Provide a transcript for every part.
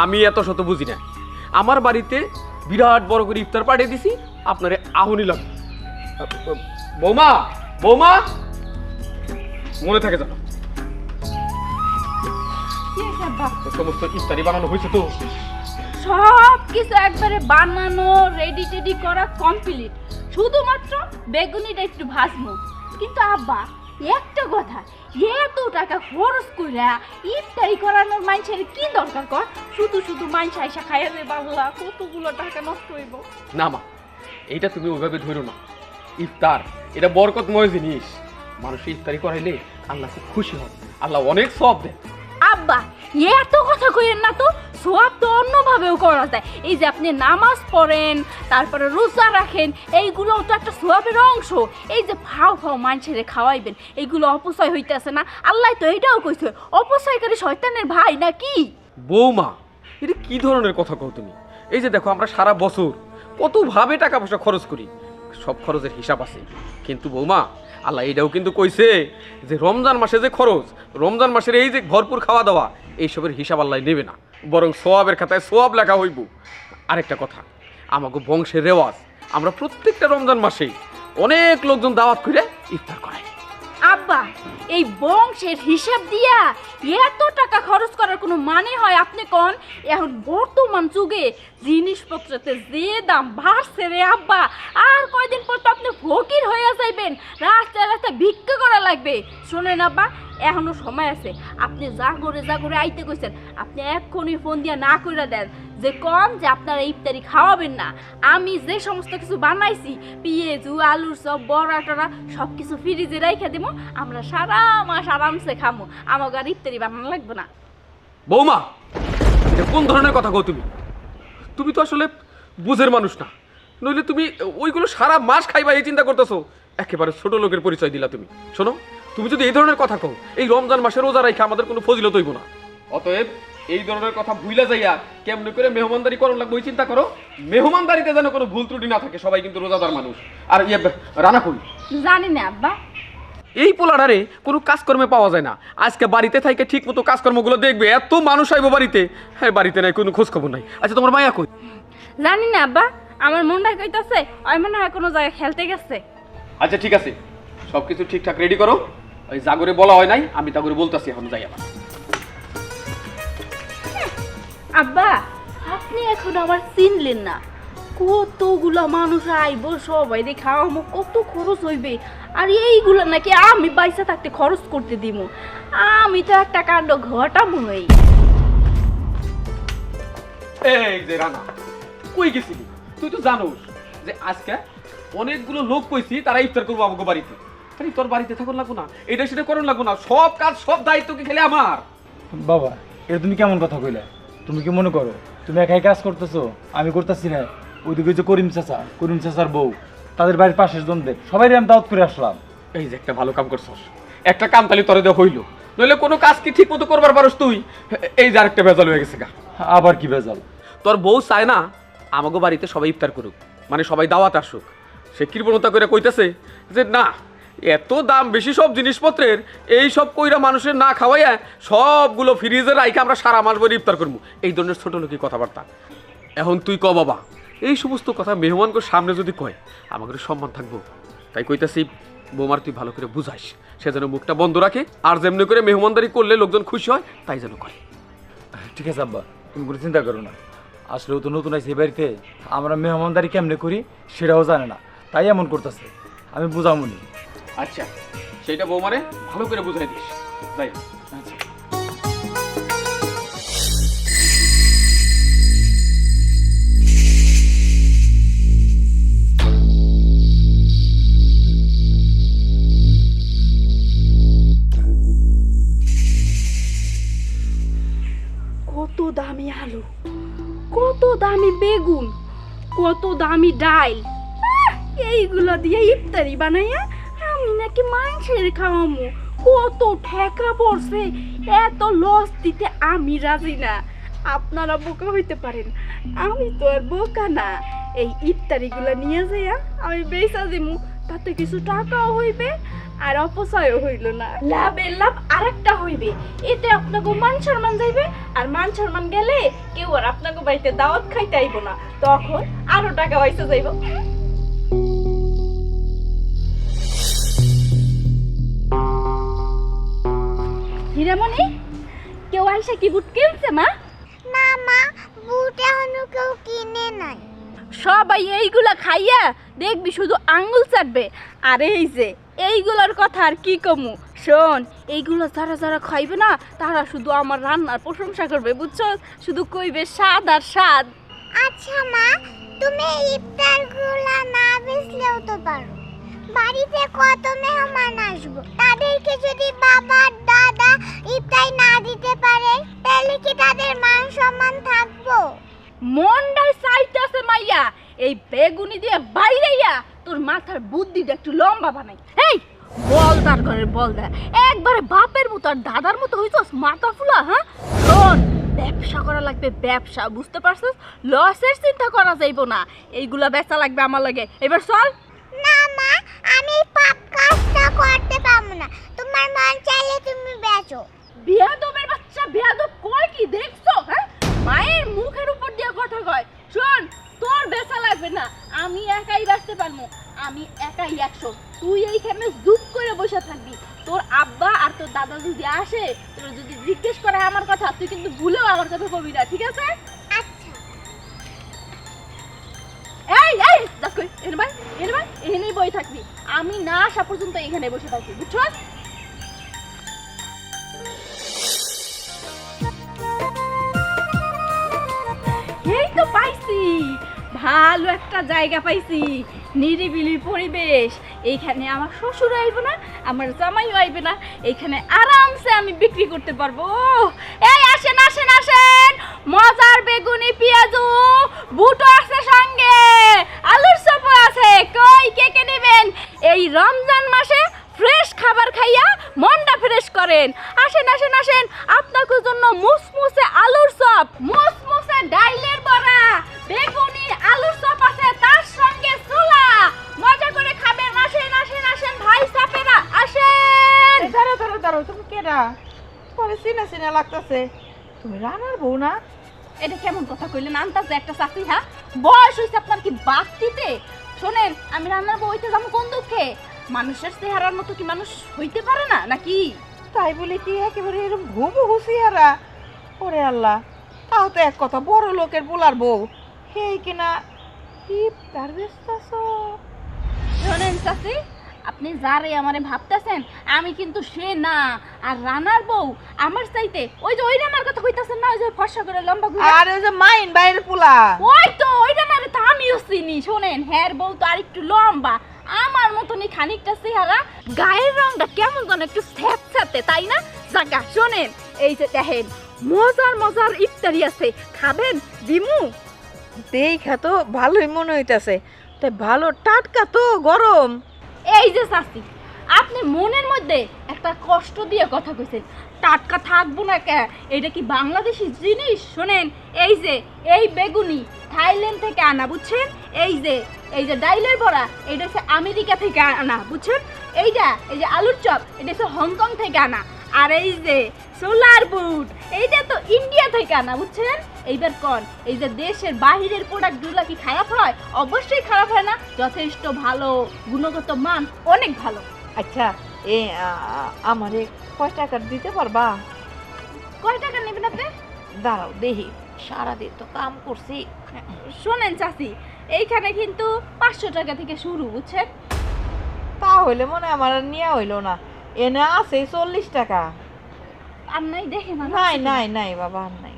আমি এত শত বুঝি না। আমার বাড়িতে বিরাট বড় করে ইফতার পাঠিয়ে দিছি আপনারে আহুনি লাগবে। বৌমা বৌমা মনে থাকে জানো সমস্ত ইফতারি বানানো হয়েছে তো। সব কিছু একবারে বানানো রেডি টেডি করা কমপ্লিট শুধুমাত্র বেগুনিটা একটু ভাজবো। কিন্তু আব্বা একটা কথা এত টাকা খরচ কইরা ইফতারি করানোর মানুষের কি দরকার কর? শুধু শুধু মানুষ আইসা খাইয়া দে বাংলা কতগুলো টাকা নষ্ট হইব। না মা এইটা তুমি ওইভাবে ধরো না। ইফতার এটা বরকতময় জিনিস। মানুষ ইফতারি করাইলে আল্লাহ খুব খুশি হয় আল্লাহ অনেক সব দেয় আব্বা এত কথা কইেন না তো সোয়াব তো অন্যভাবেও করা যায় এই যে আপনি নামাজ পড়েন, তারপরে রোজা রাখেন, এইগুলো তো একটা সোয়াবের অংশ। এই যে ফাও ফাও মানুষের খাওয়াইবেন, এইগুলো অপচয় হইতেছে না। আল্লাহ তো এটাও কইছে, অপচয়কারী শয়তানের ভাই নাকি বৌমা, এটা কি ধরনের কথা কও তুমি? এই যে দেখো, আমরা সারা বছর কতভাবে টাকা পয়সা খরচ করি, সব খরচের হিসাব আছে। কিন্তু বৌমা আল্লাহ এটাও কিন্তু কইছে যে রমজান মাসে যে খরচ, রমজান মাসের এই যে ভরপুর খাওয়া দাওয়া, এইসবের হিসাব আল্লাহ নেবে না। বরং সোয়াবের খাতায় সোয়াব লেখা হইব। আরেকটা কথা আমাকে বংশের রেওয়াজ, আমরা প্রত্যেকটা রমজান মাসে অনেক লোকজন দাওয়াত করে ইফতার করাই আব্বা, এই বংশের হিসাব দিয়া এত টাকা খরচ করার কোনো মানে হয় আপনি কন? এখন বর্তমান যুগে জিনিসপত্রতে যে দাম বাড়ছে রে আব্বা, আর কয়দিন পর তো আপনি ফকির হয়ে যাইবেন, রাস্তায় রাস্তায় ভিক্ষা করা লাগবে। শোনেন আব্বা এখনও সময় আছে। আপনি যা করে যা করে আইতে কইছেন, আপনি এক্ষুনি ফোন দিয়া না কইরা দেন যে কম যে আপনারা ইফতারি খাওয়াবেন না। আমি যে সমস্ত কিছু বানাইছি, পেঁয়াজু আলুর সব, বড়া টড়া সব কিছু ফ্রিজে রাইখা দেবো আমরা সারা মাস আরামসে খামো। আমাকে আর ইফতারি বানানো লাগবে না। বৌমা, এটা কোন ধরনের কথা কো তুমি? তুমি তো আসলে বুঝের মানুষ না। নইলে তুমি ওইগুলো সারা মাস খাইবা এই চিন্তা করতেছো। একেবারে ছোট লোকের পরিচয় দিলা তুমি। শোনো তুমি যদি এই ধরনের কথা কও এই রমজান মাসে রোজা রাখা আমাদের কোনো ফজিলত হইব না। অতএব এই ধরনের কথা ভুইলা যাইয়া কেমনে করে মেহমানদারি করুন লাগবে ওই চিন্তা করো? মেহমানদারিতে যেন কোনো ভুল ত্রুটি না থাকে সবাই কিন্তু রোজাদার মানুষ। আর ইয়ে রানা কই? জানি না আব্বা। এই পোলাডারে কোনো কাজকর্মে পাওয়া যায় না। আজকে বাড়িতে থাইকে ঠিক মতো কাজকর্মগুলো দেখবে এত মানুষ আইবো বাড়িতে। হ্যাঁ বাড়িতে নাই কোনো খোঁজ খবর নাই। আচ্ছা তোমার মায়া কই? জানি না আব্বা। আমার মনটা কইতাছে ওই মনে হয় কোনো জায়গায় খেলতে গেছে। আচ্ছা ঠিক আছে। সব কিছু ঠিকঠাক রেডি করো। ওই জাগরে বলা হয় নাই আমি তাগরে বলতাছি এখন যাই আবার। আব্বা আপনি এখন আমার চিনলেন না। কতগুলা মানুষ আইব সবাই দেখে খাওয়ামো কত খরচ হইবে। আর এইগুলো নাকি আমি বাইসা থাকতে খরচ করতে দিব। আমি তো একটা কাণ্ড ঘটামই এই যে রানা কই গেছিলি? তুই তো জানোস যে আজকে অনেকগুলো লোক কইছি তারা ইফতার করব আমাকে বাড়িতে। তোর বাড়িতে থাকুন লাগবো না এটা সেটা করুন লাগবো না সব কাজ সব দায়িত্ব কি খেলে আমার? বাবা এটা তুমি কেমন কথা কইলে? তুমি কি মনে করো? তুমি একাই কাজ করতেছো? আমি করতেছি না ওইদিকে যে করিম চাচা করিম চাচার বউ তাদের বাড়ির পাশের জনদের সবাই আমি দাওয়াত করে আসলাম। এই যে একটা ভালো কাম করছস একটা কাম তালি তোরে দেওয়া হইল। নইলে কোনো কাজ কি ঠিক মতো করবার পারস তুই? এই যে আরেকটা ভেজাল হয়ে গেছে গা। আবার কি ভেজাল? তোর বউ চায় না আমাকে বাড়িতে সবাই ইফতার করুক। মানে সবাই দাওয়াত আসুক। সে কৃপণতা করে কইতেছে যে না এত দাম বেশি সব জিনিসপত্রের, এই সব কইরা মানুষের না খাওয়াইয়া সবগুলো ফ্রিজে রাইকে আমরা সারা মাস ভরে ইফতার করব এই ধরনের ছোট লোকই কথাবার্তা। এখন তুই ক বাবা? এই সমস্ত কথা মেহমানকে সামনে যদি কয় আমাকে সম্মান থাকব। তাই কইতাছি, বোমার তুই ভালো করে বুঝাইস। সে যেন মুখটা বন্ধ রাখে, আর যেমনি করে মেহমানদারি করলে লোকজন খুশি হয়, তাই যেন করে। ঠিক আছে আব্বা, তুমি কোনো চিন্তা করো না। আসলেও তো নতুন আছে বাড়িতে, আমরা মেহমানদারি কেমনে করি সেটাও জানে না। তাই এমন করতেছে। আমি বুঝামুনি। আচ্ছা সেইটা বৌমারে ভালো করে বুঝাই দিস। তাই আচ্ছা। কত দামি আলু, কত দামি বেগুন, কত দামি ডাল এইগুলো দিয়ে ইফতারি বানাইয়া নাকি মাংসের খাওয়ামো? কত ঠেকা পড়ছে। এত লস দিতে আমি রাজি না। আপনারা বোকা হইতে পারেন। আমি তো আর বোকা না। এই ইফতারিগুলো নিয়ে যাইয়া আমি বেচা দিমু। তাতে কিছু টাকাও হইবে আর অপচয়ও হইল না। লাভের লাভ আরেকটা হইবে। এতে আপনাকে মান সম্মান যাইবে আর মান সম্মান গেলে কেউ আর আপনাকে বাড়িতে দাওয়াত খাইতে আইব না। তখন আরও টাকা পয়সা যাইব। হীরামণি কেউ আইসা কি বুট কিনছে মা? না মা বুট এখনও কেউ কিনে নাই। সবাই এইগুলা খাইয়া দেখবি শুধু আঙ্গুল চাটবে। আর এই যে এইগুলোর কথা আর কি কমু? শোন এইগুলো যারা যারা খাইবে না তারা শুধু আমার রান্নার প্রশংসা করবে বুঝছ? শুধু কইবে স্বাদ আর স্বাদ। আচ্ছা মা তুমি ইফতারগুলা না বেচলেও তো পারো। বাড়িতে কত মেহমান আসব? তাদেরকে যদি বাবা, দাদা ইফতার না দিতে পারে, তাহলে কি তাদের মান সম্মান থাকব? মনটাই চাইতেছে মাইয়া। এই বেগুনি দিয়ে বাইরেইয়া তোর মাথার বুদ্ধিটা একটু লম্বা বানাই। এই বল তার ঘরের বল দে। একবারে বাপের মতো আর দাদার মতো হইছস, মাথা ফুলা হ্যাঁ? শোন, ব্যবসা করা লাগবে ব্যবসা, বুঝতে পারছিস? লসের চিন্তা করা যাইব না। এইগুলা বেচা লাগবে আমার লাগে। এবার চল। আমি পাপ কাজটা করতে পারব না। তোমার মন চাইলে তুমি বেচো। বিয়াদবের বাচ্চা, বিয়াদব কয় কি, দেখছ হ্যাঁ? মায়ের মুখের উপর দিয়ে কথা কয়। শোন, তোর বেচা লাগবে না, আমি একাই বাঁচতে পারব। আমি একাই একশো। তুই এইখানে জুপ করে বসে থাকবি। তোর আব্বা আর তোর দাদা যদি আসে, তোর যদি জিজ্ঞেস করে আমার কথা, তুই কিন্তু ভুলেও আমার কথা কবি না, ঠিক আছে? কই? এনে ভাই এনে ভাই এখানেই বই থাকবি। আমি না আসা পর্যন্ত এখানে বসে থাকবি বুঝছ? ভালো একটা জায়গা পাইছি। নিরিবিলি পরিবেশ। এইখানে আমার শ্বশুর আইব না, আমার জামাইও আইবে না। এইখানে আরামসে আমি বিক্রি করতে পারব। এই আসেন আসেন আসেন। মজার বেগুনি, পেঁয়াজু, বুটো আছে সঙ্গে। আলুর চপ আছে। কই, কে কে নেবেন? এই রমজান মাসে ফ্রেশ খাবার খাইয়া মনটা ফ্রেশ করেন। আসেন আসেন আসেন। আপনাদের জন্য মুসমুসে আলুর চপ কেডা পরে চিনা চিনা লাগতেছে। তুমি রানার বউ না? এটা কেমন কথা কইলেন? আনতাছে একটা চাকরি হ্যাঁ? বয়স হইছে আপনার কি বাক্তিতে শোনেন আমি রান্নার বউ হইতে যাব কোন দুঃখে? মানুষের চেহারার মতো কি মানুষ হইতে পারে না নাকি? তাই বলে কি একেবারে এরকম ঘুমু হুসিয়ারা ওরে আল্লাহ তাও তো এক কথা বড় লোকের পোলার বউ। হে কিনা ইফতার ব্যস্ত শোনেন চাচি আপনি যারে আমারে ভাবতেছেন আমি কিন্তু সে না। আর রানার বউ আমার চাইতে ওই যে ওই রানার কথা কইতাছেন না ওই যে ফর্সা করে লম্বা করে আর ওই যে মাইন বাইরের পোলা। ওই তো ওই রানারে তো আমিও চিনি শোনেন হ্যার বউ তো আর একটু লম্বা। আমার মতনই খানিকটা চেহারা গায়ের রংটা কেমন যেন একটু স্যাঁতস্যাঁতে তাই না? জাগা শোনেন এই যে দেখেন মজার মজার ইফতারি আছে। খাবেন? দিমু? দেখা তো ভালোই মনে হইতাছে। তাই ভালো টাটকা তো গরম। এই যে শাস্তি আপনি মনের মধ্যে একটা কষ্ট দিয়ে কথা কইছেন। টাটকা থাকব না কে? এটা কি বাংলাদেশি জিনিস? শোনেন, এই যে, এই বেগুনি থাইল্যান্ড থেকে আনা, বুঝছেন? এই যে এই যে ডাইলের বড়া, এটা হচ্ছে আমেরিকা থেকে আনা, বুঝছেন? এইটা, এই যে আলুর চপ, এটা হচ্ছে হংকং থেকে আনা। আর এই যে সোলার বুট এইটা তো ইন্ডিয়া থেকে আনা বুঝছেন? এইবার কন? এই যে দেশের বাহিরের প্রোডাক্টগুলো কি খারাপ হয়? অবশ্যই খারাপ হয় না যথেষ্ট ভালো গুণগত মান অনেক ভালো। আচ্ছা এ আমারে কয় টাকা দিতে পারবা? কয় টাকা নেবেন আপনি? দাঁড়াও দেখি সারাদিন তো কাম করছি। শোনেন চাচি এইখানে কিন্তু পাঁচশো টাকা থেকে শুরু বুঝছেন? তাহলে মনে হয় আমার নেওয়া হইল না। এনে আছে চল্লিশ টাকা। আর নাই দেখে নাই নাই নাই বাবা আর নাই।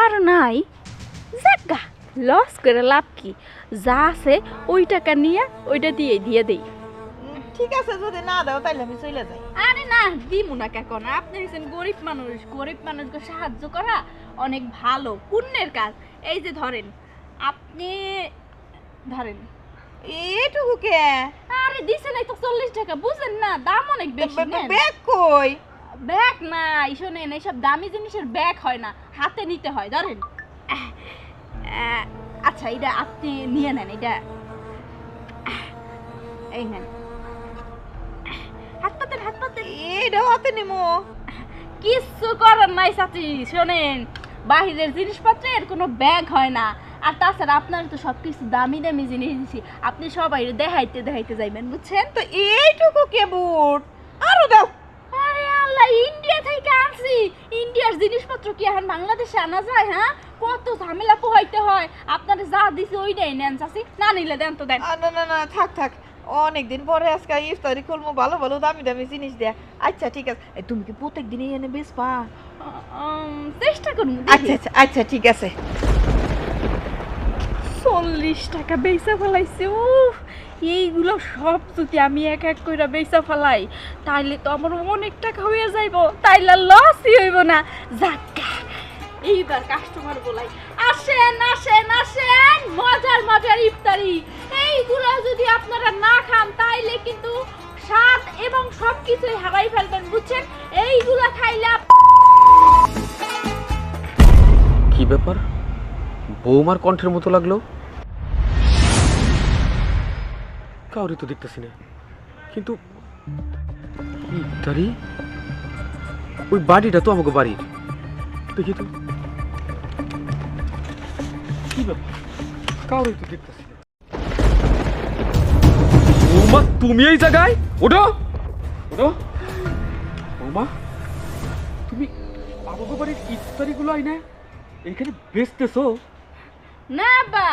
আর নাই? জাগা লস করে লাভ কি? যা আছে ওই টাকা নিয়ে ওইটা দিয়ে দিয়ে দেই। ঠিক আছে যদি না দাও তাহলে আমি চলে যাই। আরে না দিমু না কাকন আপনি হচ্ছেন গরিব মানুষ। গরিব মানুষকে সাহায্য করা অনেক ভালো পুণ্যের কাজ। এই যে ধরেন আপনি ধরেন এটুকু কে? আরে দিছে নাই তো চল্লিশ টাকা বুঝেন না? দাম অনেক বেশি। ব্যাগ কই? ব্যাগ নাই শোনেন এইসব দামি জিনিসের ব্যাগ হয় না হাতে নিতে হয় ধরেন। আচ্ছা এটা আপনি নিয়ে নেন এটা এই নেন। হাত পাতেন হাত পাতেন। এইটা হাতে নিমো। কিচ্ছু করার নাই চাচি শোনেন। বাহিরের জিনিসপত্রের কোনো ব্যাগ হয় না। আর তাছাড়া আপনার তো সব কিছু দামি দামি জিনিস দিছি। আপনি সবাই দেখাইতে দেখাইতে যাইবেন বুঝছেন? তো এইটুকু কে বুট? আরও দাও। আরে আল্লাহ ইন্ডিয়া থেকে আনছি। ইন্ডিয়ার জিনিসপত্র কি এখন বাংলাদেশে আনা যায় হ্যাঁ? কত ঝামেলা পোহাইতে হয়। আপনারা যা দিছি ওইটাই নেন চাচি। না নিলে দেন তো দেন। আ, না না না থাক থাক। অনেকদিন পরে আজকে ইফতারি খুলবো ভালো ভালো দামি দামি জিনিস দেয়া। আচ্ছা ঠিক আছে। তুমি কি প্রত্যেক দিনই এনে বেচবা? উম, চেষ্টা করুন আচ্ছা আচ্ছা আচ্ছা ঠিক আছে। চল্লিশ টাকা বেচা ফেলাইছে, উফ, এইগুলো সব যদি আমি এক এক করে বেচা ফেলাই, তাইলে তো আমার অনেক টাকা হয়ে যাইব, তাইলে লসই হইব না। যাক্কা, এইবার কাস্টমার বলাই আসেন আসেন আসেন, মজার মজার ইফতারি। এইগুলো যদি আপনারা না খান, তাইলে কিন্তু স্বাদ এবং সব কিছুই হারাই ফেলবেন, বুঝছেন? এইগুলো খাইলে কি ব্যাপার? বৌমার কণ্ঠের মতো লাগল? কাউরি তো দেখতেছি না। কিন্তু ইফতারি ওই বাড়িটা তো আমাকে বাড়ির। দেখি তো। কি ব্যাপার? তো দেখতেছি না। বৌমা, তুমি এই জায়গায়? ওঠো। ওঠো। বৌমা, তুমি আমাকে বাড়ির ইফতারিগুলো আই না এখানে বেচতেছো? না বা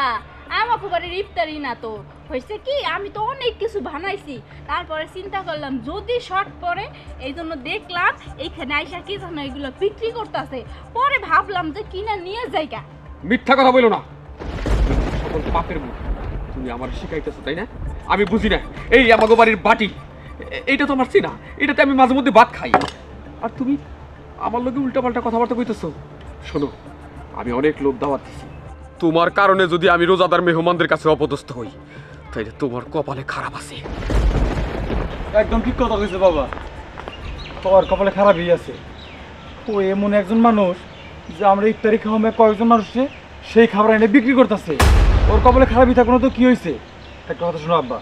আমার বাড়ির ইফতারি না তো। হয়েছে কি? আমি তো অনেক কিছু বানাইছি। তারপরে চিন্তা করলাম, যদি শর্ট পরে, এই জন্য দেখলাম এইখানে আইসা কি জানো এগুলো বিক্রি করতেছে। পরে ভাবলাম যে কিনা নিয়ে যাই যাইগা মিথ্যা কথা বলো না। সকল পাপের মুখ। তুমি আমার শিখাইতেছো, তাই না? আমি বুঝি না। এই আমাকে বাড়ির বাটি। এইটা তো আমার চিনা। এটাতে আমি মাঝে মধ্যে ভাত খাই। আর তুমি আমার লোকে উল্টাপাল্টা কথাবার্তা কইতেছো। শোনো, আমি অনেক লোক দাওয়াত দিছি। তোমার কারণে যদি আমি রোজাদার মেহমানদের কাছে অপদস্থ হই, তাইলে তোমার কপালে খারাপ আছে। একদম ঠিক কথা কইছে বাবা। তোর কপালে খারাপই আছে। ও এমন একজন মানুষ যে আমরা ইফতারি খাওয়ামে কয়েকজন মানুষে সেই খাবার এনে বিক্রি করতেছে। ওর কপালে খারাপই থাকো তো কি হয়েছে একটা কথা শোনো আব্বা,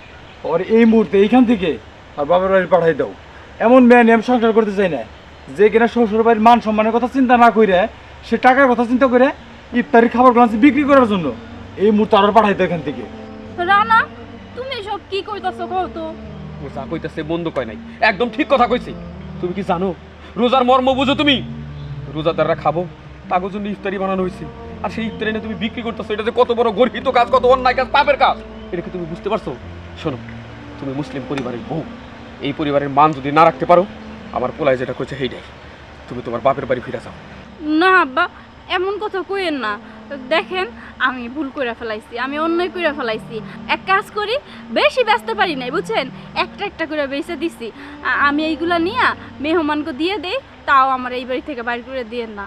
ওর এই মুহূর্তে এইখান থেকে আর বাবার বাড়ি পাঠাই দাও। এমন মেয়ে নিয়ে আমি সংসার করতে চাই না। যে কিনা শ্বশুর বাড়ির মান সম্মানের কথা চিন্তা না করে সে টাকার কথা চিন্তা করে ইফতারির খাবারগুলো আনছে বিক্রি করার জন্য। এই মুহূর্তে আরও পাঠাই দাও এখান থেকে। রানা তুমি সব কি কইতাছো কও তো? ও যা কইতেছে মন্দ কয় নাই। একদম ঠিক কথা কইছি। তুমি কি জানো রোজার মর্ম বুঝো তুমি? রোজাদাররা খাব তাগো জন্য ইফতারি বানানো হয়েছে আর সেই ইফতারি এনে তুমি বিক্রি করতেছো এটা যে কত বড় গর্হিত কাজ কত অন্যায় কাজ পাপের কাজ। এটা কি তুমি বুঝতে পারছ? শোনো তুমি মুসলিম পরিবারের বউ। এই পরিবারের মান যদি না রাখতে পারো আমার পোলায় যেটা করছে সেইটাই। তুমি তোমার বাপের বাড়ি ফিরে যাও। না আব্বা এমন কথা কইেন না। দেখেন আমি ভুল করে ফেলাইছি আমি অন্যায় করে ফেলাইছি। এক কাজ করি বেশি ব্যস্ত পারি নাই বুঝছেন? একটা একটা করে বেঁচে দিছি। আমি এইগুলা নিয়ে মেহমানকে দিয়ে দেই তাও আমার এই বাড়ি থেকে বাইর করে দিয়েন না।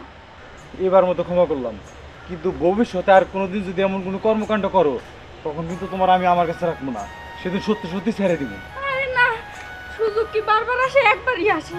এবার মতো ক্ষমা করলাম। কিন্তু ভবিষ্যতে আর কোনোদিন যদি এমন কোনো কর্মকাণ্ড করো তখন কিন্তু তোমার আমি আমার কাছে রাখব না। সেদিন সত্যি সত্যি ছেড়ে দিব। আরে না সুযোগ কি বারবার আসে? একবারই আসে।